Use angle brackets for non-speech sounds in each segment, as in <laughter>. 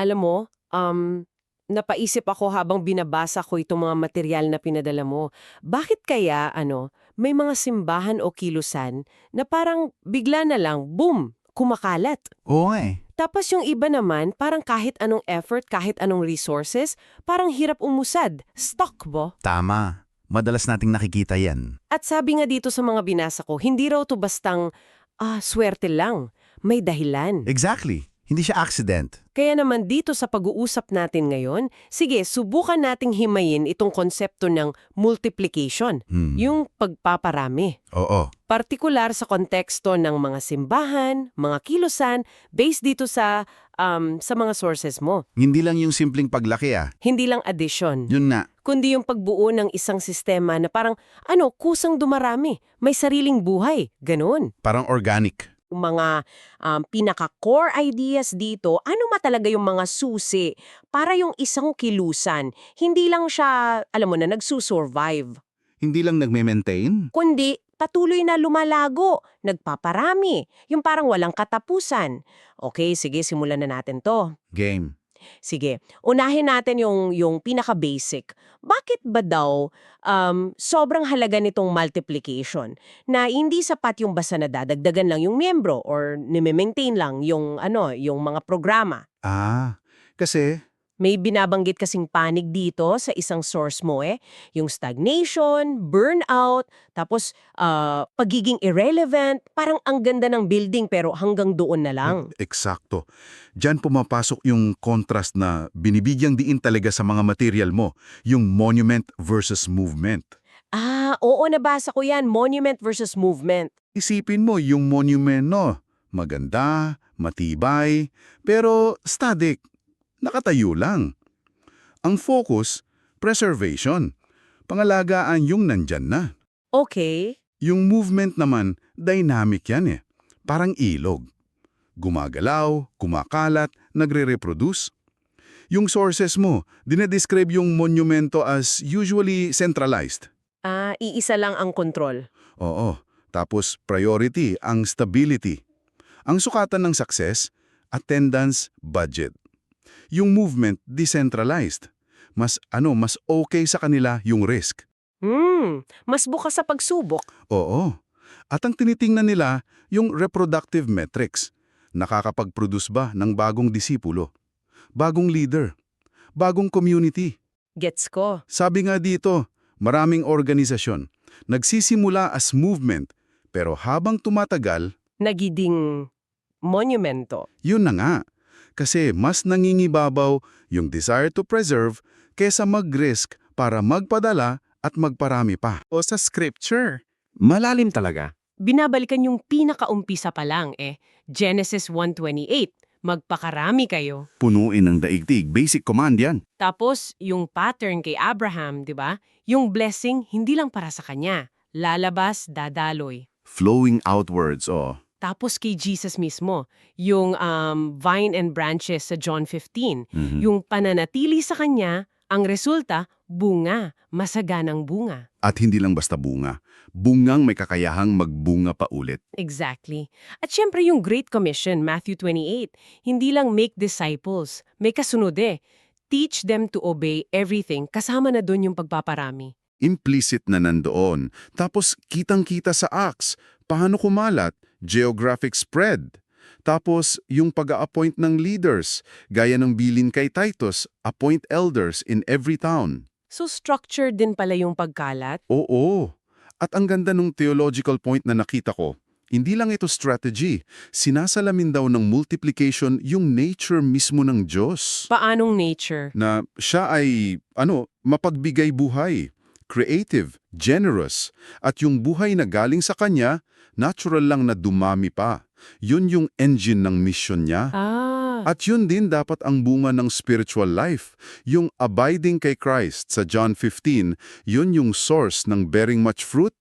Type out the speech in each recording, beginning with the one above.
Alam mo, um, napaisip ako habang binabasa ko itong mga material na pinadala mo. Bakit kaya, ano, may mga simbahan o kilusan na parang bigla na lang, boom, kumakalat? Oo nga eh. Tapos yung iba naman, parang kahit anong effort, kahit anong resources, parang hirap umusad. Stuck bo? Tama. Madalas nating nakikita yan. At sabi nga dito sa mga binasa ko, hindi raw to bastang, ah, swerte lang. May dahilan. Exactly. Hindi siya accident. Kaya naman dito sa pag-uusap natin ngayon, sige, subukan nating himayin itong konsepto ng multiplication, Hmm. yung pagpaparami. Oo. Partikular sa konteksto ng mga simbahan, mga kilusan, based dito sa um, sa mga sources mo. Hindi lang yung simpleng paglaki ah. Hindi lang addition, Yun nga. kundi yung pagbuo ng isang sistema na parang, ano, kusang dumarami, may sariling buhay, ganun. Parang organic. Mga um, pinaka-core ideas dito, ano ma talaga yung mga susi para yung isang kilusan, hindi lang siya, alam mo na, nagsusurvive, Hindi lang nagme-maintain. kundi patuloy na lumalago, nagpaparami, yung parang walang katapusan. Okay, sige, simulan na natin to. Game. Sige, unahin natin yung, yung pinaka-basic. Bakit ba daw um, sobrang halaga nitong multiplication na hindi sapat yung basta na dadagdagan lang yung miyembro or nime-maintain lang yung, ano, yung mga programa? Ah, kasi May binabanggit kasing panig dito sa isang source mo eh, yung stagnation, burnout, tapos ah, pagiging irrelevant, parang ang ganda ng building pero hanggang doon na lang. Eksakto. Diyan pumapasok yung contrast na binibigyang diin talaga sa mga material mo, yung monument versus movement. Ah, oo, nabasa ko yan, monument versus movement. Isipin mo yung monument, no? Maganda, matibay, pero static. Nakatayo lang. Ang focus, preservation. Pangalagaan yung nandyan na. Okay. Yung movement naman, dynamic yan eh. Parang ilog. Gumagalaw, kumakalat, nagre-reproduce. Yung sources mo, dinedescribe yung monumento as usually centralized. Ah, iisa lang ang kontrol. Oo. Tapos priority ang stability. Ang sukatan ng success, attendance, budget. Yung movement, decentralized. Mas ano, mas okay sa kanila yung risk. Hmm, mas bukas sa pagsubok. Oo. At ang tinitingnan nila, yung reproductive metrics. Nakakapag-produce ba ng bagong disipulo? Bagong leader? Bagong community? Gets ko. Sabi nga dito, maraming organisasyon. Nagsisimula as movement, pero habang tumatagal, Nagiding monumento. yun na nga. Kasi mas nangingibabaw yung desire to preserve kesa mag-risk para magpadala at magparami pa. O sa scripture. Malalim talaga. Binabalikan yung pinakaumpisa pa lang eh. Genesis 1.28. Magpakarami kayo. Punuin ng daigdig, basic command yan. Tapos, yung pattern kay Abraham, di ba? Yung blessing, hindi lang para sa kanya. Lalabas, dadaloy. Flowing outwards, oh. Tapos kay Jesus mismo, yung um, vine and branches sa John 15. Mhm. Yung pananatili sa kanya, ang resulta, bunga, masaganang bunga. At hindi lang basta bunga. Bungang may kakayahang magbunga pa ulit. Exactly. At syempre yung Great Commission, Matthew 28, hindi lang make disciples, may kasunod eh. Teach them to obey everything, kasama na doon yung pagpaparami. Implicit na nandoon. Tapos kitang-kita sa acts. Paano kumalat? Geographic spread. Tapos yung pag-a-appoint ng leaders. Gaya ng bilin kay Titus, appoint elders in every town. So structured din pala yung pagkalat? Oo. At ang ganda ng theological point na nakita ko, hindi lang ito strategy. Sinasalamin daw ng multiplication yung nature mismo ng Diyos. Paanong nature? na siya ay, ano, mapagbigay buhay, creative, generous, at yung buhay na galing sa kanya, natural lang na dumami pa. Yun yung engine ng mission niya. Ah, At yun din dapat ang bunga ng spiritual life. Yung abiding kay Christ sa John 15, yun yung source ng bearing much fruit.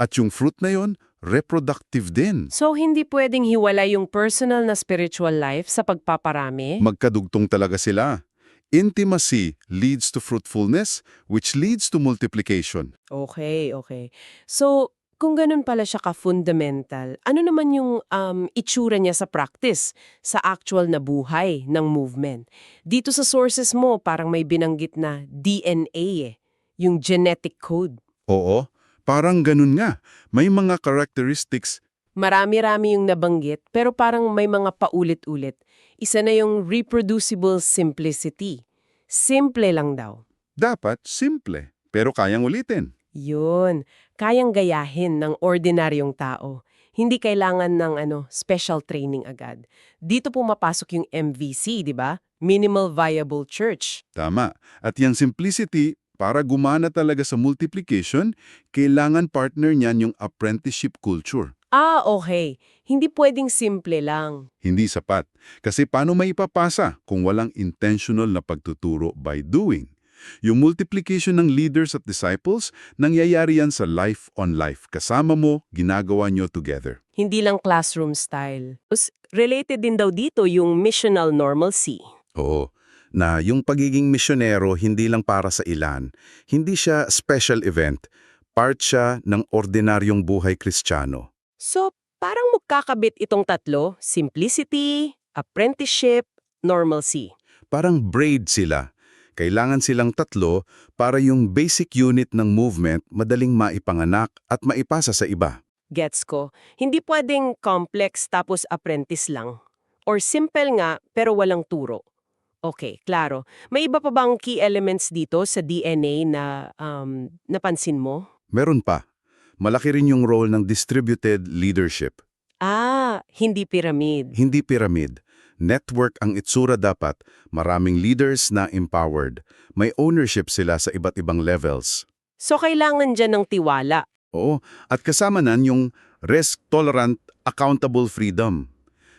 At yung fruit na yun, reproductive din. so hindi pwedeng hiwala yung personal na spiritual life sa pagpaparami? Magkadugtong talaga sila. Intimacy leads to fruitfulness, which leads to multiplication. Okay, okay. So, Kung ganun pala siya ka-fundamental, ano naman yung um, itsura niya sa practice, sa actual na buhay ng movement? Dito sa sources mo, parang may binanggit na DNA eh, yung genetic code. Oo, parang ganun nga. May mga characteristics Marami-rami yung nabanggit, pero parang may mga paulit-ulit. Isa na yung reproducible simplicity. Simple lang daw. dapat simple, pero kayang ulitin. Yun, kayang gayahin ng ordinaryong tao. Hindi kailangan ng ano, special training agad. Dito pumapasok yung MVC, di ba? Minimal Viable Church. Tama. At yung simplicity, para gumana talaga sa multiplication, kailangan partner niyan yung apprenticeship culture. Ah, okay. Hindi pwedeng simple lang. Hindi sapat. Kasi paano may ipapasa kung walang intentional na pagtuturo by doing? Yung multiplication ng leaders at disciples, nangyayari yan sa life on life. Kasama mo, ginagawa nyo together. Hindi lang classroom style. Related din daw dito yung missional normalcy. Oo. Na yung pagiging misyonero hindi lang para sa ilan. Hindi siya special event. Part siya ng ordinaryong buhay kristyano. So, parang magkakabit itong tatlo, simplicity, apprenticeship, normalcy. Parang braid sila. Kailangan silang tatlo para yung basic unit ng movement madaling maipanganak at maipasa sa iba. Gets ko. Hindi pwedeng complex tapos apprentice lang. Or simple nga pero walang turo. Okay, klaro. May iba pa bang key elements dito sa DNA na um, napansin mo? Meron pa. Malaki rin yung role ng distributed leadership. Ah, hindi pyramid. Hindi pyramid. Network ang itsura dapat. Maraming leaders na empowered. May ownership sila sa iba't ibang levels. So kailangan dyan ng tiwala. Oo, at kasama nan yung risk-tolerant, accountable freedom.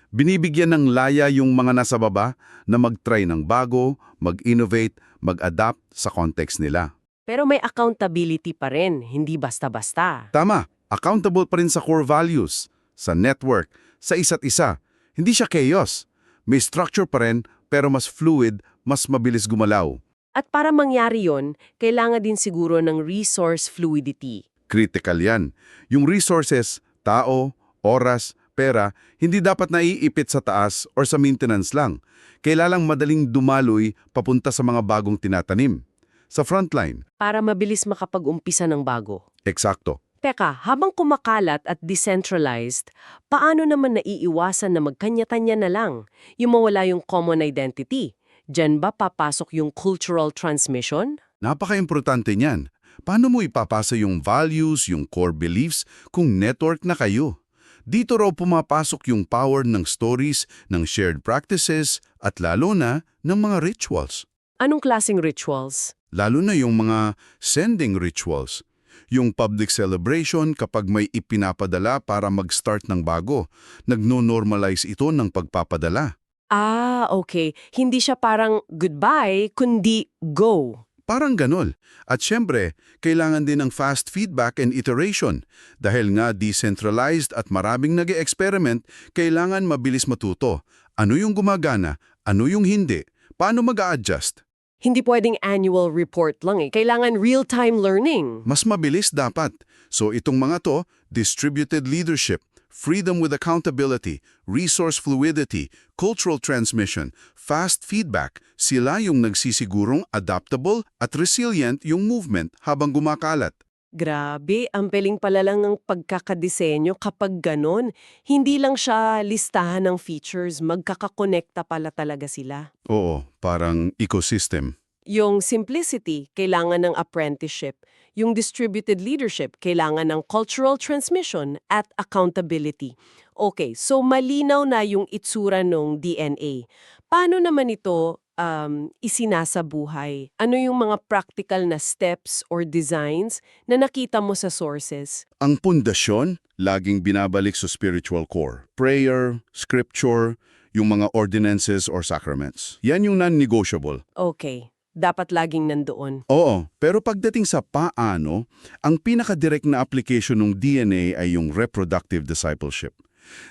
Binibigyan ng laya yung mga nasa baba na mag-try ng bago, mag-innovate, mag-adapt sa context nila. Pero may accountability pa rin, hindi basta-basta. Tama, accountable pa rin sa core values, sa network, sa isa't isa. Hindi siya chaos. May structure pa rin, pero mas fluid, mas mabilis gumalaw. At para mangyari yon, kailangan din siguro ng resource fluidity. Critical yan. Yung resources, tao, oras, pera, hindi dapat naiipit sa taas or sa maintenance lang. Kailangang madaling dumaloy papunta sa mga bagong tinatanim. Sa frontline, Para mabilis makapag-umpisa ng bago. eksakto. Teka, habang kumakalat at decentralized, paano naman naiiwasan na magkanya-tanya na lang? Yung mawala yung common identity. Diyan ba papasok yung cultural transmission? Napaka-importante niyan. Paano mo ipapasa yung values, yung core beliefs kung network na kayo? Dito raw pumapasok yung power ng stories, ng shared practices, at lalo na ng mga rituals. Anong klaseng rituals? Lalo na yung mga sending rituals. Yung public celebration kapag may ipinapadala para mag-start ng bago. Nagno-normalize ito ng pagpapadala. Ah, okay. Hindi siya parang goodbye, kundi go. Parang ganol. At syempre, kailangan din ng fast feedback and iteration. Dahil nga decentralized at maraming nag experiment kailangan mabilis matuto. Ano yung gumagana? Ano yung hindi? Paano mag adjust Hindi pwedeng annual report lang eh. Kailangan real-time learning. Mas mabilis dapat. So itong mga to, distributed leadership, freedom with accountability, resource fluidity, cultural transmission, fast feedback, sila yung nagsisigurong adaptable at resilient yung movement habang gumakalat. Grabe, ang peling pala lang ng pagkakadesenyo kapag ganon. Hindi lang siya listahan ng features, magkakakonekta pala talaga sila. Oo, parang ecosystem. Yung simplicity, kailangan ng apprenticeship. Yung distributed leadership, kailangan ng cultural transmission at accountability. Okay, so malinaw na yung itsura ng DNA. Paano naman ito um, isinasabuhay? Ano yung mga practical na steps or designs na nakita mo sa sources? Ang pundasyon, laging binabalik sa spiritual core. Prayer, scripture, yung mga ordinances or sacraments. Yan yung non-negotiable. Okay, dapat laging nandoon. Oo, pero pagdating sa paano, ang pinaka-direct na application ng DNA ay yung reproductive discipleship.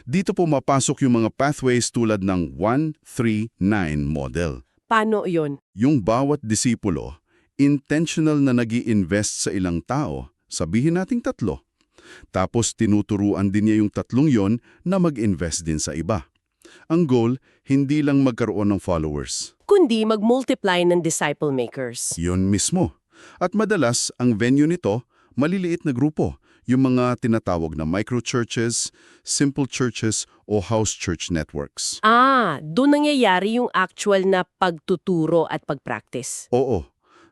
Dito pumapasok yung mga pathways tulad ng 1-3-9 model. Paano yon? Yung bawat disipulo, intentional na nag invest sa ilang tao, sabihin nating tatlo. Tapos tinuturuan din niya yung tatlong yon na mag-invest din sa iba. Ang goal, hindi lang magkaroon ng followers. Kundi mag-multiply ng disciple makers. Yun mismo. At madalas, ang venue nito, maliliit na grupo. Yung mga tinatawag na micro-churches, simple churches, o house church networks. Ah, doon nangyayari yung actual na pagtuturo at pagpractice. Oo,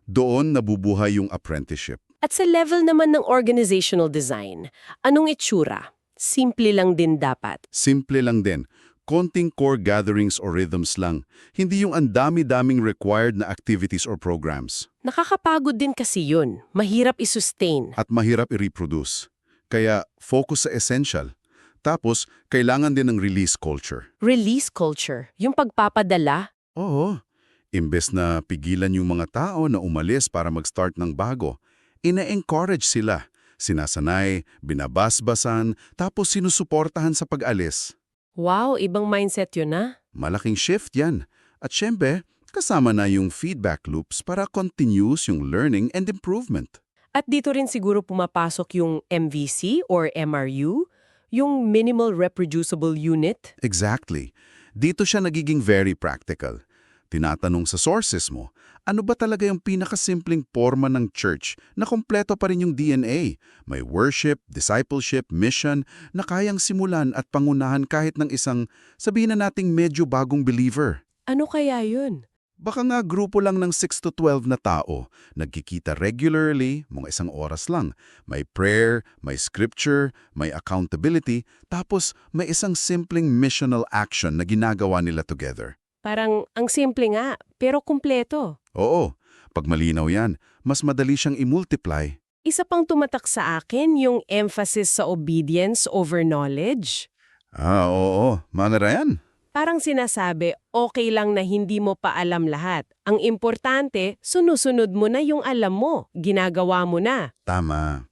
doon nabubuhay yung apprenticeship. At sa level naman ng organizational design, anong itsura? Simple lang din dapat. Simple lang din. Konting core gatherings or rhythms lang. Hindi yung ang dami-daming required na activities or programs. Nakakapagod din kasi yun. Mahirap isustain. At mahirap i-reproduce. Kaya focus sa essential. Tapos, kailangan din ng release culture. Release culture, yung pagpapadala. Oo. Imbes na pigilan yung mga tao na umalis para mag-start ng bago, ina-encourage sila. Sinasanay, binabasbasan, tapos sinusuportahan sa pag-alis. Wow, ibang mindset yun ah. Malaking shift yan. At syempre, kasama na yung feedback loops para continuous yung learning and improvement. At dito rin siguro pumapasok yung MVC or MRU, yung Minimal Reproducible Unit. Exactly. Dito siya nagiging very practical. Tinatanong sa sources mo, ano ba talaga yung pinakasimpleng forma ng church na kompleto pa rin yung DNA? May worship, discipleship, mission na kayang simulan at pangunahan kahit ng isang, sabihin na nating medyo bagong believer. Ano kaya yun? Baka nga grupo lang ng 6 to 12 na tao, nagkikita regularly, mga isang oras lang. May prayer, may scripture, may accountability, tapos may isang simpleng missional action na ginagawa nila together. Parang ang simple nga, pero kumpleto. Oo, pag malinaw yan, mas madali siyang i-multiply. Isa pang tumatak sa akin yung emphasis sa obedience over knowledge. Ah, oo, manara yan. Parang sinasabi, okay lang na hindi mo pa alam lahat. Ang importante, sunusunod mo na yung alam mo, ginagawa mo na. Tama.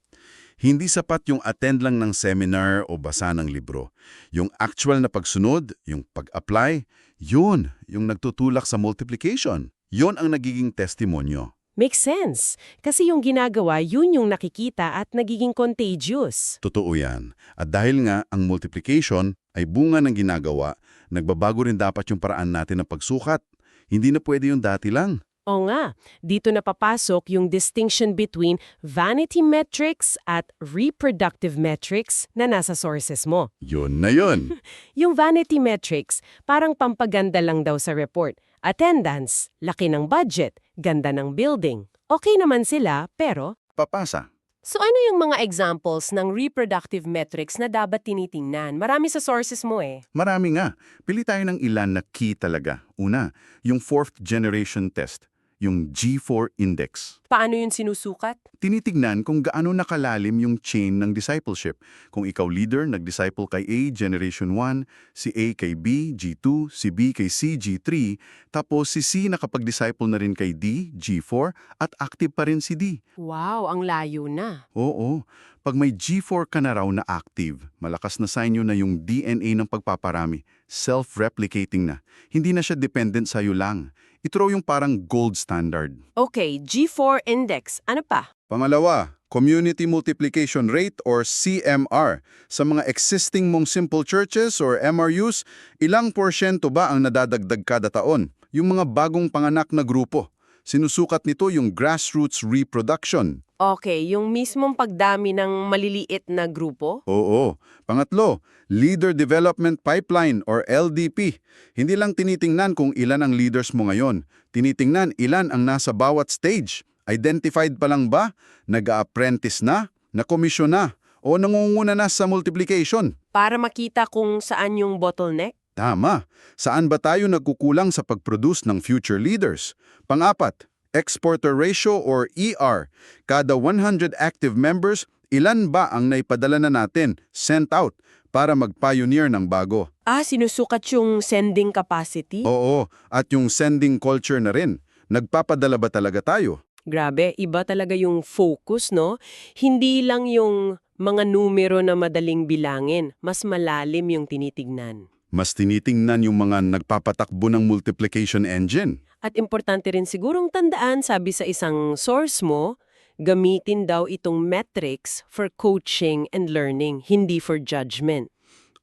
Hindi sapat yung attend lang ng seminar o basa ng libro. Yung actual na pagsunod, yung pag-apply, yun, yung nagtutulak sa multiplication. Yun ang nagiging testimonyo. Makes sense. Kasi yung ginagawa, yun yung nakikita at nagiging contagious. Totoo yan. At dahil nga ang multiplication ay bunga ng ginagawa, nagbabago rin dapat yung paraan natin ng pagsukat. Hindi na pwede yung dati lang. O nga, dito na papasok yung distinction between vanity metrics at reproductive metrics na nasa sources mo. Yun na yun. <laughs> Yung vanity metrics, parang pampaganda lang daw sa report. Attendance, laki ng budget, ganda ng building. Okay naman sila, pero... Papasa. So ano yung mga examples ng reproductive metrics na dapat tinitingnan? Marami sa sources mo eh. Marami nga. Pili tayo ng ilan na key talaga. Una, yung fourth generation test, yung G4 index. Paano yun sinusukat? Tinitignan kung gaano nakalalim yung chain ng discipleship. Kung ikaw leader, nag-disciple kay A, Generation 1, si A kay B, G2, si B kay C, G3, tapos si C nakapag-disciple na rin kay D, G4, at active pa rin si D. Wow, ang layo na. Oo, pag may G4 ka na raw na active, malakas na sign yun na yung DNA ng pagpaparami, self-replicating na. Hindi na siya dependent sa'yo lang. Ito raw yung parang gold standard. Okay, G4 index. Ano pa? Pangalawa, Community Multiplication Rate or CMR. Sa mga existing mong simple churches or MRUs, ilang porsyento ba ang nadadagdag kada taon? Yung mga bagong panganak na grupo. Sinusukat nito yung grassroots reproduction. Okay, yung mismong pagdami ng maliliit na grupo? Oo. Pangatlo, Leader Development Pipeline or LDP. Hindi lang tinitingnan kung ilan ang leaders mo ngayon. Tinitingnan ilan ang nasa bawat stage. Identified pa lang ba? Nag-apprentice na? Nakomisyon na? O nangunguna na sa multiplication? Para makita kung saan yung bottleneck? Tama. Saan ba tayo nagkukulang sa pag-produce ng future leaders? Pangapat, exporter ratio or ER. Kada 100 active members, ilan ba ang naipadala na natin, sent out, para mag-pioneer ng bago? Ah, sinusukat yung sending capacity? Oo, at yung sending culture na rin. Nagpapadala ba talaga tayo? Grabe, iba talaga yung focus, no? Hindi lang yung mga numero na madaling bilangin, mas malalim yung tinitignan. Mas tinitingnan yung mga nagpapatakbo ng multiplication engine. At importante rin sigurong tandaan, sabi sa isang source mo, Gamitin daw itong metrics for coaching and learning, hindi for judgment.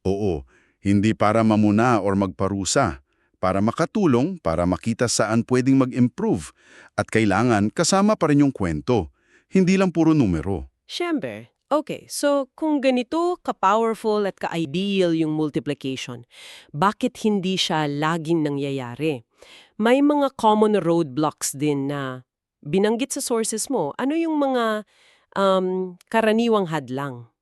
Oo, hindi para mamuna or magparusa. Para makatulong, para makita saan pwedeng mag-improve. At kailangan kasama pa rin yung kwento. Hindi lang puro numero. Siyempre. Okay, so kung ganito ka-powerful at ka-ideal yung multiplication, bakit hindi siya laging nangyayari? May mga common roadblocks din na binanggit sa sources mo. Ano yung mga um, karaniwang hadlang?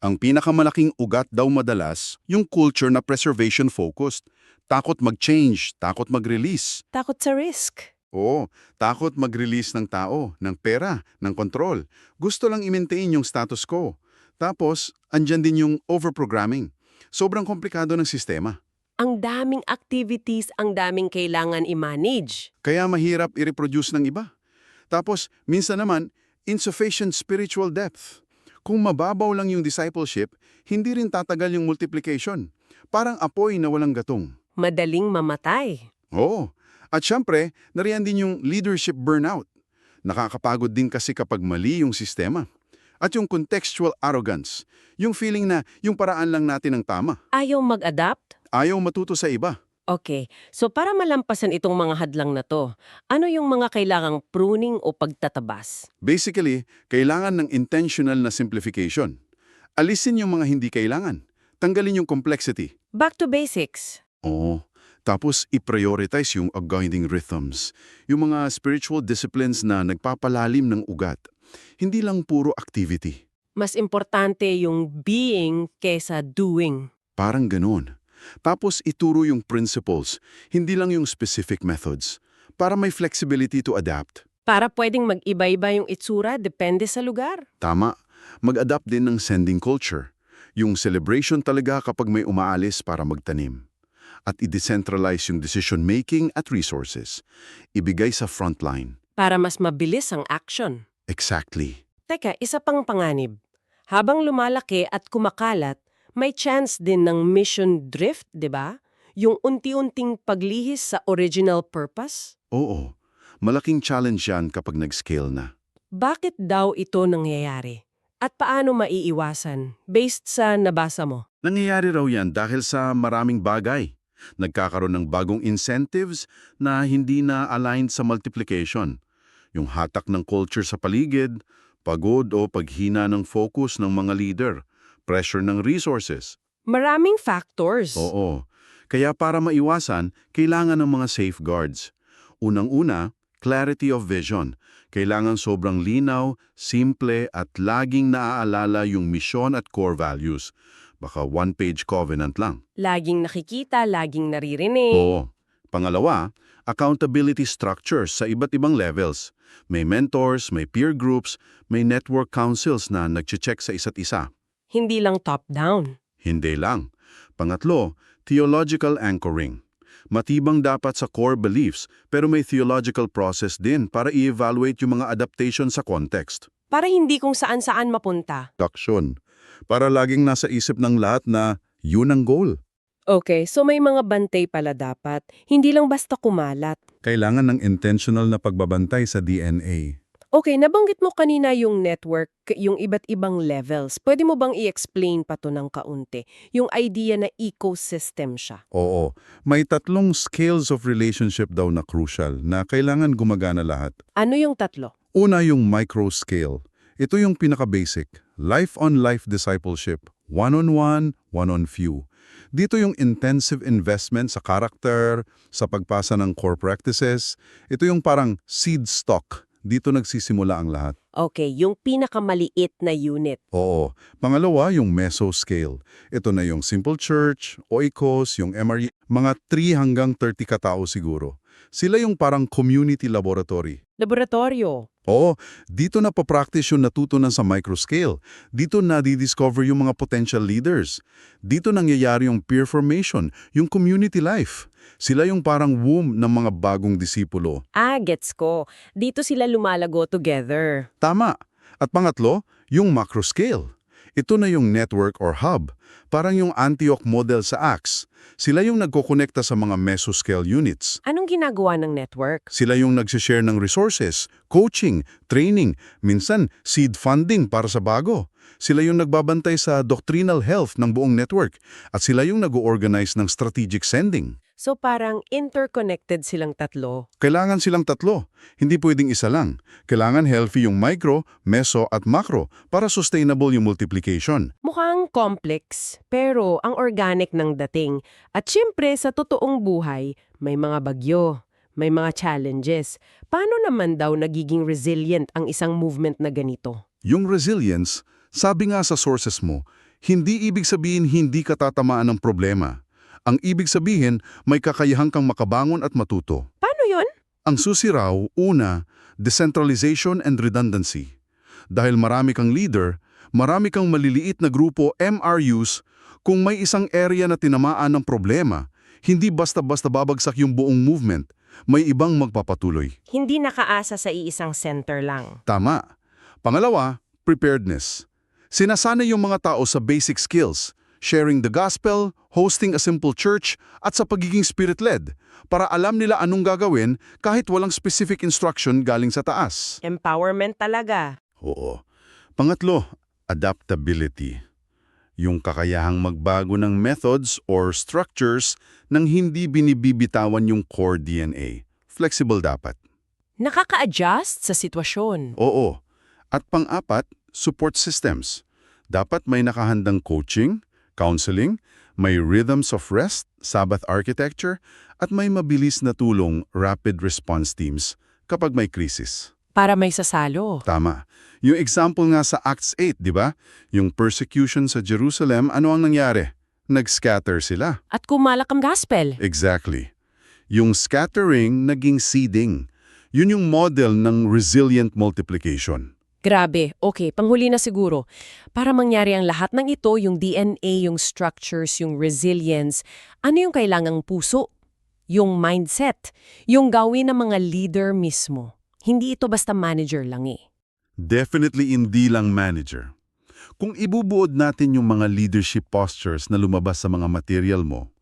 Ang pinakamalaking ugat daw madalas, yung culture na preservation-focused. Takot mag-change, takot mag-release. Takot sa risk. Oo, takot mag-release ng tao, ng pera, ng kontrol. Gusto lang i-maintain yung status quo. Tapos, andyan din yung overprogramming. Sobrang komplikado ng sistema. Ang daming activities, ang daming kailangan i-manage. Kaya mahirap i-reproduce ng iba. Tapos, minsan naman, insufficient spiritual depth. Kung mababaw lang yung discipleship, hindi rin tatagal yung multiplication. Parang apoy na walang gatong. Madaling mamatay. Oo. At syempre, nariyan din yung leadership burnout. Nakakapagod din kasi kapag mali yung sistema. At yung contextual arrogance, yung feeling na yung paraan lang natin ang tama. Ayaw mag-adapt? Ayaw matuto sa iba. Okay, so para malampasan itong mga hadlang na to, ano yung mga kailangang pruning o pagtatabas? Basically, kailangan ng intentional na simplification. Alisin yung mga hindi kailangan. Tanggalin yung complexity. Back to basics. Oo. Tapos, i-prioritize yung guiding rhythms. Yung mga spiritual disciplines na nagpapalalim ng ugat. Hindi lang puro activity. Mas importante yung being kesa doing. Parang ganun. Tapos, ituro yung principles, hindi lang yung specific methods. Para may flexibility to adapt. Para pwedeng mag-iba-iba yung itsura depende sa lugar. Tama. Mag-adapt din ng sending culture. Yung celebration talaga kapag may umaalis para magtanim. At i-decentralize yung decision-making at resources. Ibigay sa frontline. Para mas mabilis ang action. Exactly. Teka, isa pang panganib. Habang lumalaki at kumakalat, may chance din ng mission drift, di ba? Yung unti-unting paglihis sa original purpose? Oo. Malaking challenge yan kapag nag-scale na. Bakit daw ito nangyayari? At paano maiiwasan? Based sa nabasa mo. Nangyayari raw yan dahil sa maraming bagay. Nagkakaroon ng bagong incentives na hindi na aligned sa multiplication. Yung hatak ng culture sa paligid, pagod o paghina ng focus ng mga leader, pressure ng resources. Maraming factors. Oo. Kaya para maiwasan, kailangan ng mga safeguards. Unang-una, clarity of vision. Kailangan sobrang linaw, simple at laging naaalala yung mission at core values. Baka one-page covenant lang. Laging nakikita, laging naririnig. Oo. Pangalawa, accountability structures sa iba't ibang levels. May mentors, may peer groups, may network councils na nagche-check sa isa't isa. Hindi lang top-down. Hindi lang. Pangatlo, theological anchoring. Matibang dapat sa core beliefs pero may theological process din para i-evaluate yung mga adaptation sa context. Para hindi kung saan-saan mapunta. Action. Para laging nasa isip ng lahat na yun ang goal. Okay, so may mga bantay pala dapat. Hindi lang basta kumalat. Kailangan ng intentional na pagbabantay sa DNA. Okay, nabanggit mo kanina yung network, yung iba't ibang levels. Pwede mo bang i-explain pa to ng kaunti? Yung idea na ecosystem siya. Oo, may tatlong scales of relationship daw na crucial na kailangan gumagana lahat. Ano yung tatlo? Una yung micro scale. Ito yung pinaka-basic. Life-on-life discipleship. One-on-one, one-on-few. Dito yung intensive investment sa character, sa pagpasa ng core practices. Ito yung parang seed stock. Dito nagsisimula ang lahat. Okay, yung pinakamaliit na unit. Oo. Pangalawa, yung meso scale. Ito na yung simple church, oikos, yung MRE, mga 3 hanggang 30 katao siguro. Sila yung parang community laboratory. Laboratorio. Oo, dito na papractice yung natutunan sa microscale. Dito na di-discover yung mga potential leaders. Dito nangyayari yung peer formation, yung community life. Sila yung parang womb ng mga bagong disipulo. Ah, gets ko. Dito sila lumalago together. Tama. At pangatlo, yung macro scale. Ito na yung network or hub, parang yung Antioch model sa AXE. Sila yung nagkokonekta sa mga mesoscale units. Anong ginagawa ng network? Sila yung nagsishare ng resources, coaching, training, minsan seed funding para sa bago. Sila yung nagbabantay sa doctrinal health ng buong network at sila yung nag-organize ng strategic sending. So parang interconnected silang tatlo. Kailangan silang tatlo, hindi pwedeng isa lang. Kailangan healthy yung micro, meso at macro para sustainable yung multiplication. Mukhang complex, pero ang organic ng dating. At syempre, sa totoong buhay, may mga bagyo, may mga challenges. Paano naman daw nagiging resilient ang isang movement na ganito? Yung resilience, sabi nga sa sources mo, hindi ibig sabihin hindi ka tatamaan ng problema. Ang ibig sabihin, may kakayahan kang makabangon at matuto. Paano yon? Ang susi raw, una, decentralization and redundancy. Dahil marami kang leader, marami kang maliliit na grupo MRUs, kung may isang area na tinamaan ng problema, hindi basta-basta babagsak yung buong movement, may ibang magpapatuloy. Hindi nakaasa sa iisang center lang. Tama. Pangalawa, preparedness. Sinasanay yung mga tao sa basic skills, sharing the gospel, hosting a simple church, at sa pagiging spirit-led, para alam nila anong gagawin kahit walang specific instruction galing sa taas. Empowerment talaga. Oo. Pangatlo, adaptability. Yung kakayahang magbago ng methods or structures nang hindi binibibitawan yung core DNA. Flexible dapat. Nakaka-adjust sa sitwasyon. Oo. At pang-apat, support systems. Dapat may nakahandang coaching, counseling, may rhythms of rest, Sabbath architecture, at may mabilis na tulong, rapid response teams kapag may krisis. Para may sasalo. Tama. Yung example nga sa Acts 8, di ba? Yung persecution sa Jerusalem, ano ang nangyari? Nag-scatter sila. At kumalak ang gospel. Exactly. Yung scattering naging seeding. Yun yung model ng resilient multiplication. Grabe. Okay, panghuli na siguro. Para mangyari ang lahat ng ito, yung DNA, yung structures, yung resilience, ano yung kailangang puso? Yung mindset. Yung gawin ng mga leader mismo. Hindi ito basta manager lang eh. Definitely hindi lang manager. Kung ibubuod natin yung mga leadership postures na lumabas sa mga material mo,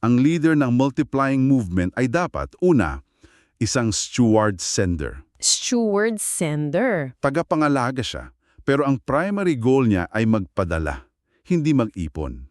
ang leader ng multiplying movement ay dapat, una, isang steward sender. Steward sender. Tagapangalaga siya, pero ang primary goal niya ay magpadala, hindi mag-ipon.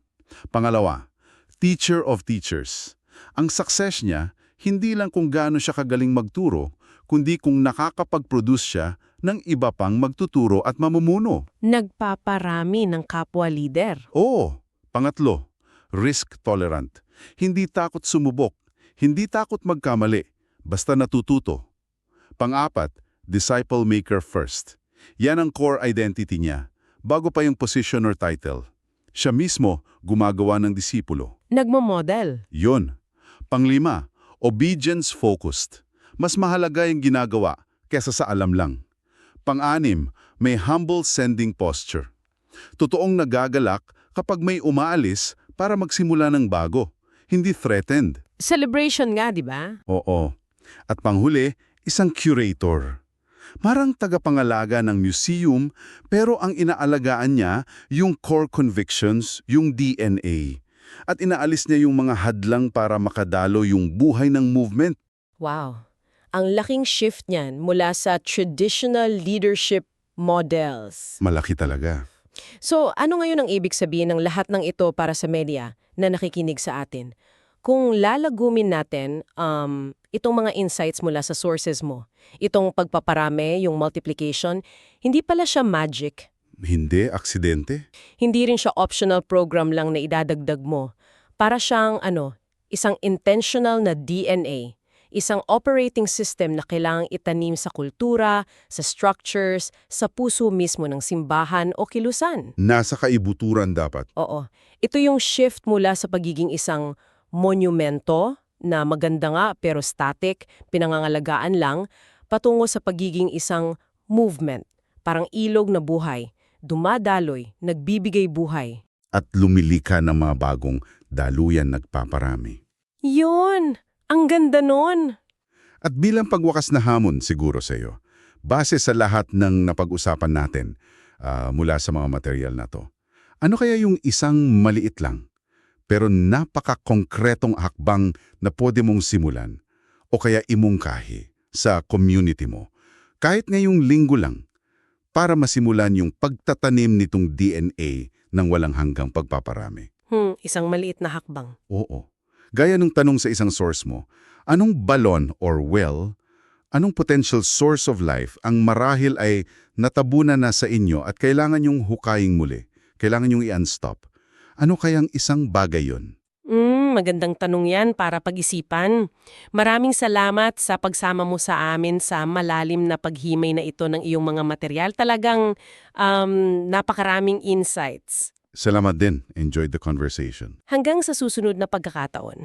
Pangalawa, teacher of teachers. Ang success niya, hindi lang kung gaano siya kagaling magturo, kundi kung nakakapag-produce siya ng iba pang magtuturo at mamumuno. Nagpaparami ng kapwa leader. Oo. Pangatlo, risk tolerant. Hindi takot sumubok, hindi takot magkamali, basta natututo. Pang-apat, disciple maker first. Yan ang core identity niya, bago pa yung position or title. Siya mismo gumagawa ng disipulo. Nagmo-model. Yun. Panglima, obedience-focused. Mas mahalaga yung ginagawa kesa sa alam lang. Pang-anim, may humble sending posture. Totoong nagagalak kapag may umaalis para magsimula ng bago, hindi threatened. Celebration nga, di ba? Oo. At panghuli, isang curator. Marang tagapangalaga ng museum, pero ang inaalagaan niya yung core convictions, yung DNA. At inaalis niya yung mga hadlang para makadalo yung buhay ng movement. Wow. Ang laking shift niyan mula sa traditional leadership models. Malaki talaga. So, ano ngayon ang ibig sabihin ng lahat ng ito para sa media na nakikinig sa atin? Kung lalagumin natin um, itong mga insights mula sa sources mo, itong pagpaparami, yung multiplication, hindi pala siya magic. Hindi, aksidente. Hindi rin siya optional program lang na idadagdag mo. Para siyang ano, isang intentional na DNA, isang operating system na kailangang itanim sa kultura, sa structures, sa puso mismo ng simbahan o kilusan. Nasa kaibuturan dapat. Oo. Ito yung shift mula sa pagiging isang monumento na maganda nga pero static, pinangangalagaan lang, patungo sa pagiging isang movement, parang ilog na buhay, dumadaloy, nagbibigay buhay. At lumilika ng mga bagong daluyan nagpaparami. Yun! Ang ganda nun! At bilang pagwakas na hamon siguro sa iyo, base sa lahat ng napag-usapan natin ah, mula sa mga material na to, ano kaya yung isang maliit lang, pero napaka-konkretong hakbang na pwede mong simulan o kaya imungkahi sa community mo, kahit ngayong linggo lang, para masimulan yung pagtatanim nitong DNA ng walang hanggang pagpaparami. Hmm, isang maliit na hakbang. Oo. Gaya nung tanong sa isang source mo, anong balon or well, anong potential source of life ang marahil ay natabunan na sa inyo at kailangan yung hukayin muli, kailangan yung i-unstop? Ano kayang isang bagay yon? Hmm, magandang tanong yan para pag-isipan. Maraming salamat sa pagsama mo sa amin sa malalim na paghimay na ito ng iyong mga material. Talagang um, napakaraming insights. Salamat din. Enjoyed the conversation. Hanggang sa susunod na pagkakataon.